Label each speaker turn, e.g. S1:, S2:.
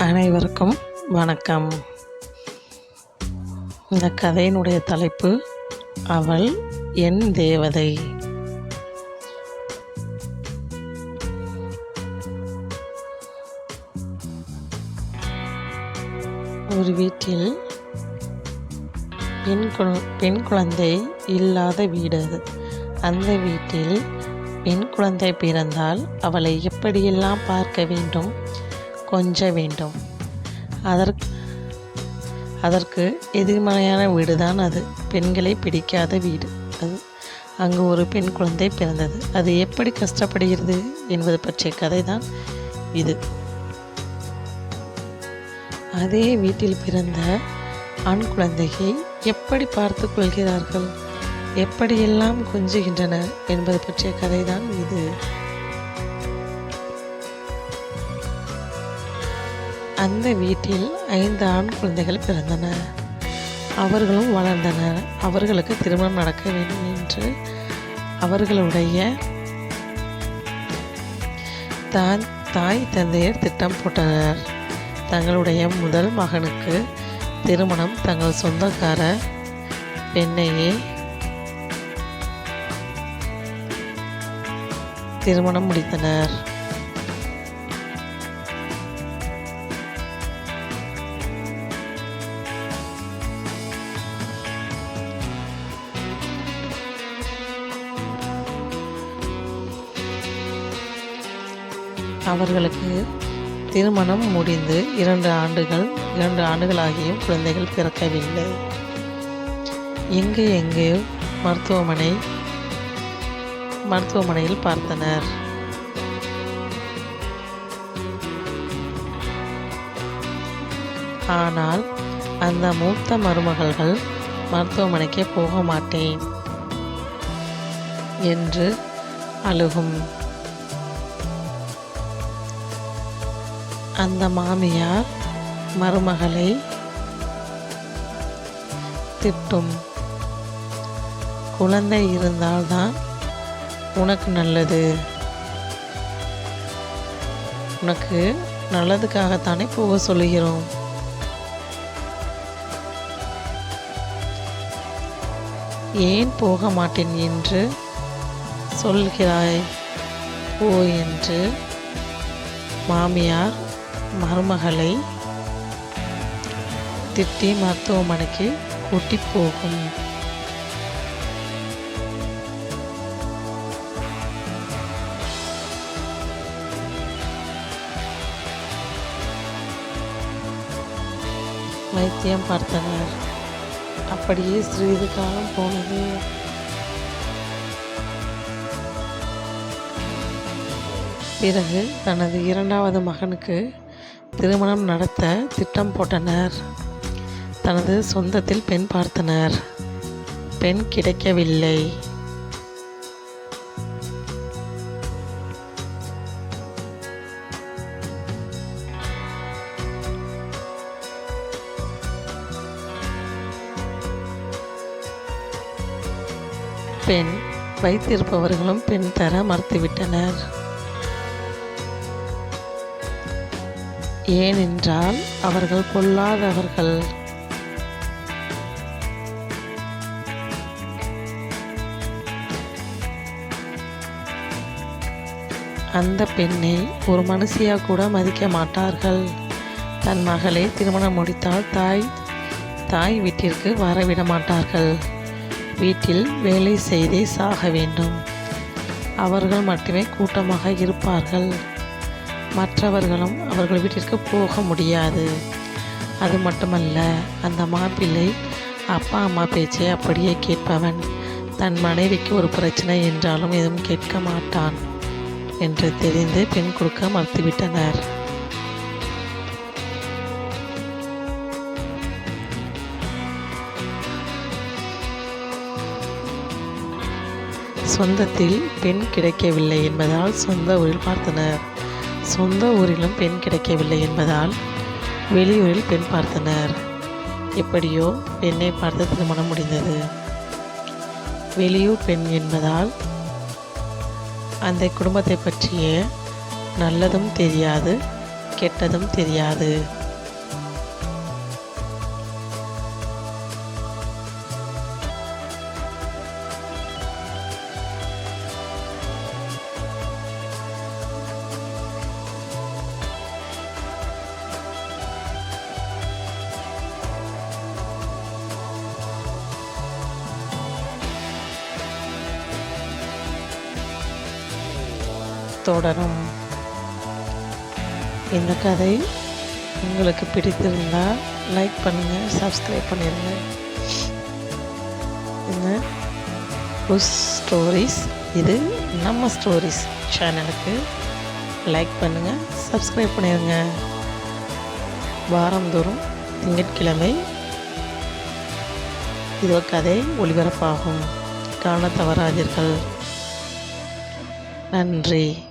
S1: அனைவருக்கும் வணக்கம். இந்த கதையினுடைய தலைப்பு அவள் என் தேவதை. ஒரு வீட்டில் பெண் குழ பெண் குழந்தை இல்லாத வீடு அது. அந்த வீட்டில் பெண் குழந்தை பிறந்தால் அவளை எப்படியெல்லாம் பார்க்க வேண்டும்? கொஞ்ச வேண்டும். அதற்கு அதற்கு எதிர்மறையான வீடு தான் அது. பெண்களை பிடிக்காத வீடு அது. அங்கு ஒரு பெண் குழந்தை பிறந்தது. அது எப்படி கஷ்டப்படுகிறது என்பது பற்றிய கதை தான் இது. அதே வீட்டில் பிறந்த ஆண் குழந்தையை எப்படி பார்த்து கொள்கிறார்கள்? எப்படியெல்லாம் கொஞ்சுகின்றனர் என்பது பற்றிய கதை தான் இது. அந்த வீட்டில் ஐந்து ஆண் குழந்தைகள் பிறந்தன. அவர்களும் வளர்ந்தனர். அவர்களுக்கு திருமணம் நடக்க வேண்டும் என்று அவர்களுடைய தான் தாய் தந்தையர் திட்டம் போட்டனர். தங்களுடைய முதல் மகனுக்கு திருமணம் தங்கள் சொந்தக்கார பெண்ணையே திருமணம் முடித்தனர். அவர்களுக்கு திருமணம் முடிந்து இரண்டு ஆண்டுகள் இரண்டு ஆண்டுகளாகியும் குழந்தைகள் பிறக்கவில்லை. எங்கு எங்கேயோ மருத்துவமனை மருத்துவமனையில் பார்த்தனர். ஆனால் அந்த மூத்த மருமகள்கள் மருத்துவமனைக்கே போக மாட்டேன் என்று அழுகும். அந்த மாமியார் மருமகளை திட்டும். குழந்தை இருந்தால்தான் உனக்கு நல்லது. உனக்கு நல்லதுக்காகத்தானே போக சொல்லுகிறோம். ஏன் போக மாட்டேன் என்று சொல்கிறாய் போ என்று மாமியார் மருமகளை திட்டி மருத்துவமனைக்கு கூட்டி போகும். வைத்தியம் பார்த்தனர். அப்படியே சிறிது காலம் போனது. பிறகு தனது இரண்டாவது மகனுக்கு திருமணம் நடத்த திட்டம் போட்டனர். தனது சொந்தத்தில் பெண் பார்த்தனர். பெண் கிடைக்கவில்லை. பெண் வைத்திருப்பவர்களும் பெண் தர மறுத்துவிட்டனர். ஏனென்றால் அவர்கள் பொல்லாதவர்கள் அந்த பெண்ணை ஒரு மனுஷியாக கூட மதிக்க மாட்டார்கள். தன் மகளை திருமணம் முடித்தால் தாய் தாய் வீட்டிற்கு வரவிட மாட்டார்கள். வீட்டில் வேலை செய்தே சாக வேண்டும். அவர்கள் மட்டுமே கூட்டமாக இருப்பார்கள். மற்றவர்களும் அவர்கள் வீட்டிற்கு போக முடியாது. அது மட்டுமல்ல அந்த மாப்பிள்ளை அப்பா அம்மா பேச்சை அப்படியே கேட்பவன். தன் மனைவிக்கு ஒரு பிரச்சனை என்றாலும் எதுவும் கேட்க மாட்டான் என்று தெரிந்து பெண் கொடுக்க மறுத்துவிட்டனர். சொந்தத்தில் பெண் கிடைக்கவில்லை என்பதால் சொந்த ஊரில் பார்த்தனர். சொந்த ஊரிலும் பெண் கிடைக்கவில்லை என்பதால் வெளியூரில் பெண் பார்த்தனர். எப்படியோ பெண்ணை பார்த்து திருமணம் முடிந்தது. வெளியூர் பெண் என்பதால் அந்த குடும்பத்தை பற்றிய நல்லதும் தெரியாது கெட்டதும் தெரியாது. தொடரும். இந்த கதை உங்களுக்கு பிடித்திருந்தால் லைக் பண்ணுங்கள் சப்ஸ்கிரைப் பண்ணிடுங்க இந்த புஷ் ஸ்டோரிஸ் இது நம்ம ஸ்டோரிஸ் சேனலுக்கு லைக் பண்ணுங்கள் சப்ஸ்கிரைப் பண்ணிடுங்க வாரந்தோறும் திங்கட்கிழமை இது கதை ஒளிபரப்பாகும். காண தவறாதீர்கள். நன்றி.